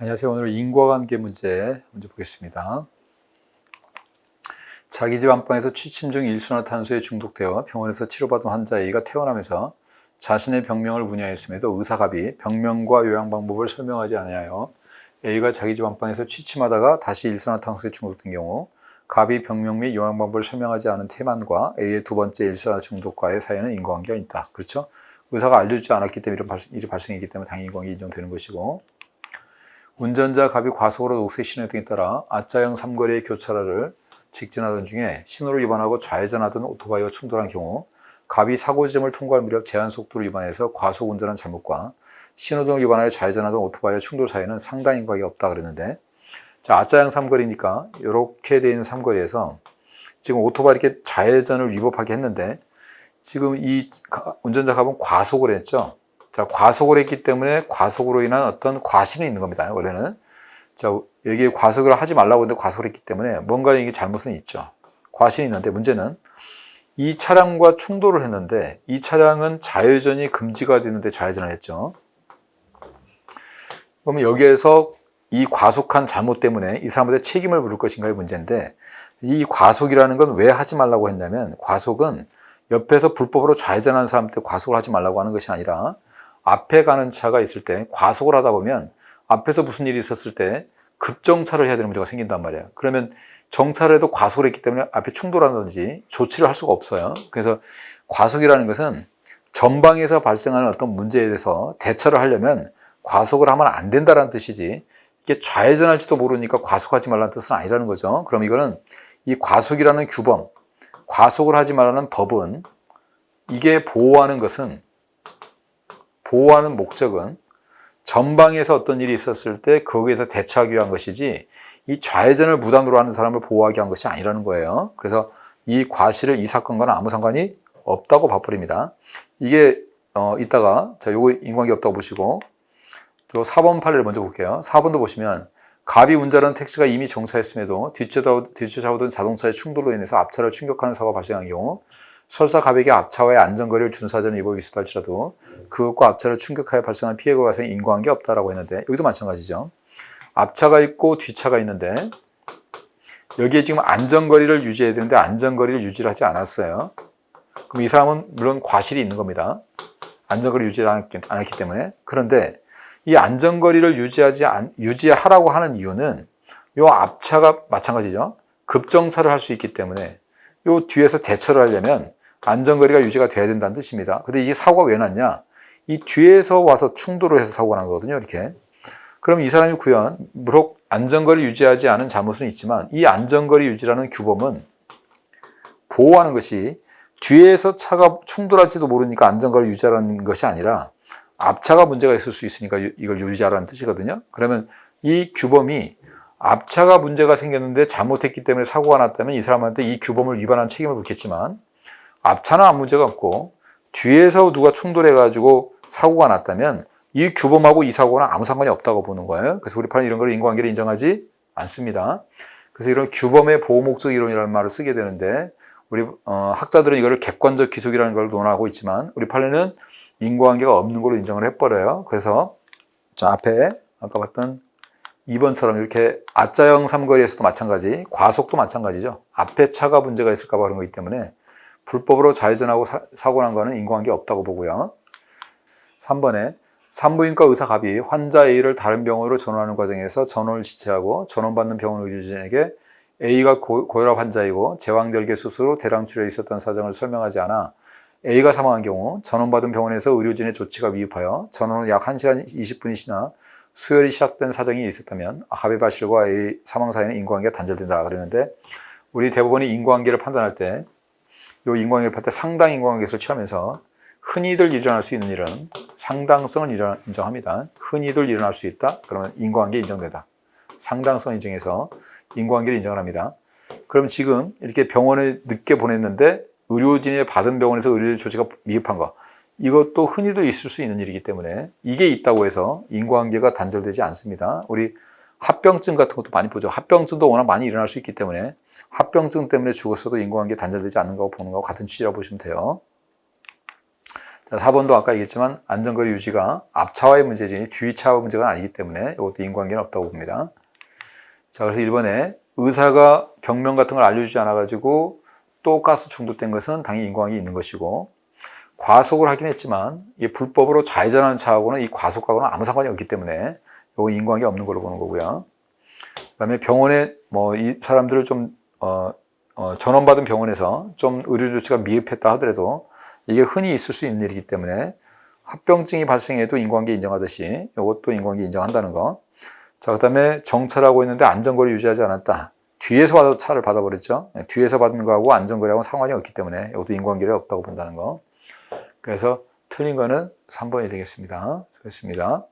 안녕하세요. 오늘 인과관계 문제 먼저 보겠습니다. 자기 집 안방에서 취침 중 일산화탄소에 중독되어 병원에서 치료받은 환자 A가 퇴원하면서 자신의 병명을 문의하였음에도 의사갑이 병명과 요양 방법을 설명하지 않아요. A가 자기 집 안방에서 취침하다가 다시 일산화탄소에 중독된 경우 갑이 병명 및 요양 방법을 설명하지 않은 태만과 A의 두 번째 일산화 중독과의 사이에는 인과관계가 있다. 그렇죠? 의사가 알려주지 않았기 때문에 이런 일이 발생했기 때문에 당연히 인과관계 인정되는 것이고 운전자 갑이 과속으로 녹색 신호 등에 따라 아자형 삼거리의 교차로를 직진하던 중에 신호를 위반하고 좌회전하던 오토바이와 충돌한 경우 갑이 사고 지점을 통과할 무렵 제한 속도를 위반해서 과속 운전한 잘못과 신호등을 위반하여 좌회전하던 오토바이와 충돌 사이에는 상당 인과가 없다 그랬는데 자 아자형 삼거리니까 이렇게 되어 있는 삼거리에서 지금 오토바이 이렇게 좌회전을 위법하게 했는데 지금 이 운전자 갑은 과속을 했죠. 자, 과속을 했기 때문에 과속으로 인한 어떤 과실이 있는 겁니다. 원래는. 자, 여기 과속을 하지 말라고 했는데 과속을 했기 때문에 뭔가 이게 잘못은 있죠. 과실이 있는데 문제는 이 차량과 충돌을 했는데 이 차량은 좌회전이 금지가 되는데 좌회전을 했죠. 그러면 여기에서 이 과속한 잘못 때문에 이 사람한테 책임을 물을 것인가의 문제인데 이 과속이라는 건 왜 하지 말라고 했냐면 과속은 옆에서 불법으로 좌회전하는 사람한테 과속을 하지 말라고 하는 것이 아니라 앞에 가는 차가 있을 때 과속을 하다 보면 앞에서 무슨 일이 있었을 때 급정차를 해야 되는 문제가 생긴단 말이에요. 그러면 정차를 해도 과속을 했기 때문에 앞에 충돌하든지 조치를 할 수가 없어요. 그래서 과속이라는 것은 전방에서 발생하는 어떤 문제에 대해서 대처를 하려면 과속을 하면 안 된다는 뜻이지 이게 좌회전할지도 모르니까 과속하지 말라는 뜻은 아니라는 거죠. 그럼 이거는 이 과속이라는 규범, 과속을 하지 말라는 법은 이게 보호하는 것은 보호하는 목적은 전방에서 어떤 일이 있었을 때 거기에서 대처하기 위한 것이지 이 좌회전을 무단으로 하는 사람을 보호하기 위한 것이 아니라는 거예요. 그래서 이 과실을 이 사건과는 아무 상관이 없다고 봐버립니다. 이게 어 이따가 자 요거 인관계 없다고 보시고 또 4번 판례를 먼저 볼게요. 4번도 보시면 갑이 운전하는 택시가 이미 정차했음에도 뒤쫓아오던 자동차의 충돌로 인해서 앞차를 충격하는 사고가 발생한 경우 설사 갑에게 앞차와의 안전거리를 준 사전을 위법이 있었다 할지라도 그것과 앞차를 충격하여 발생한 피해가 발생 인과관계 없다라고 했는데 여기도 마찬가지죠. 앞차가 있고 뒤차가 있는데 여기에 지금 안전거리를 유지해야 되는데 안전거리를 유지를 하지 않았어요. 그럼 이 사람은 물론 과실이 있는 겁니다. 안전거리 유지를 않았기, 않았기 때문에. 그런데 이 안전거리를 유지하지 않, 유지하라고 하는 이유는 요 앞차가 마찬가지죠. 급정차를 할 수 있기 때문에 요 뒤에서 대처를 하려면 안전거리가 유지가 돼야 된다는 뜻입니다. 근데 이게 사고가 왜 났냐? 이 뒤에서 와서 충돌을 해서 사고가 난 거거든요. 이렇게. 그럼 이 사람이 구현, 무럭 안전거리 유지하지 않은 잘못은 있지만 이 안전거리 유지라는 규범은 보호하는 것이 뒤에서 차가 충돌할지도 모르니까 안전거리 유지하라는 것이 아니라 앞차가 문제가 있을 수 있으니까 이걸 유지하라는 뜻이거든요. 그러면 이 규범이 앞차가 문제가 생겼는데 잘못했기 때문에 사고가 났다면 이 사람한테 이 규범을 위반한 책임을 묻겠지만 앞차는 아무 문제가 없고 뒤에서 누가 충돌해가지고 사고가 났다면 이 규범하고 이 사고는 아무 상관이 없다고 보는 거예요. 그래서 우리 판은 이런 걸 인과관계를 인정하지 않습니다. 그래서 이런 규범의 보호 목적 이론이라는 말을 쓰게 되는데 우리 어, 학자들은 이거를 객관적 기속이라는 걸 논하고 있지만 우리 판례는 인과관계가 없는 걸로 인정을 해버려요. 그래서 자 앞에 아까 봤던 2번처럼 이렇게 아자형 삼거리에서도 마찬가지, 과속도 마찬가지죠. 앞에 차가 문제가 있을까 봐 그런 거기 때문에 불법으로 좌회전하고 사, 고난 거는 인과관계 없다고 보고요. 3번에 산부인과 의사 갑이 환자 A를 다른 병원으로 전원하는 과정에서 전원을 지체하고 전원받는 병원 의료진에게 A가 고, 고혈압 환자이고 제왕절개 수술 후 대량 출혈이 있었던 사정을 설명하지 않아 A가 사망한 경우 전원받은 병원에서 의료진의 조치가 미흡하여 전원 후약 1시간 20분이 지나 수혈이 시작된 사정이 있었다면 갑의 발실과 A 사망 사이는 인과관계가 단절된다 그러는데 우리 대법원이 인과관계를 판단할 때 이 인과관계를 판단할 때 상당 인과관계를 취하면서 흔히들 일어날 수 있는 일은 상당성을 인정합니다. 흔히들 일어날 수 있다. 그러면 인과관계 인정되다. 상당성 인정해서 인과관계를 인정을 합니다. 그럼 지금 이렇게 병원에 늦게 보냈는데 의료진이 받은 병원에서 의료 조치가 미흡한 거. 이것도 흔히들 있을 수 있는 일이기 때문에 이게 있다고 해서 인과관계가 단절되지 않습니다. 우리 합병증 같은 것도 많이 보죠. 합병증도 워낙 많이 일어날 수 있기 때문에 합병증 때문에 죽었어도 인과관계 단절되지 않는 거고 보는 거하고 같은 취지라고 보시면 돼요. 자, 4번도 아까 얘기했지만 안전거리 유지가 앞차와의 문제지 뒤차와 문제가 아니기 때문에 이것도 인과관계는 없다고 봅니다. 자, 그래서 1번에 의사가 병명 같은 걸 알려주지 않아가지고 또 가스 중독된 것은 당연히 인과관계 있는 것이고 과속을 하긴 했지만 이 불법으로 좌회전하는 차하고는 이 과속하고는 아무 상관이 없기 때문에 이거 인과관계 없는 걸로 보는 거고요. 그다음에 병원에 뭐 이 사람들을 좀 어, 어, 전원받은 병원에서 좀 의료 조치가 미흡했다 하더라도 이게 흔히 있을 수 있는 일이기 때문에 합병증이 발생해도 인과관계 인정하듯이 이것도 인과관계 인정한다는 거. 자, 그다음에 정차라고 했는데 안전거리 유지하지 않았다. 뒤에서 받아 차를 받아버렸죠. 네, 뒤에서 받는 거하고 안전거리하고 상관이 없기 때문에 이것도 인과관계가 없다고 본다는 거. 그래서 틀린 거는 3번이 되겠습니다. 수고했습니다.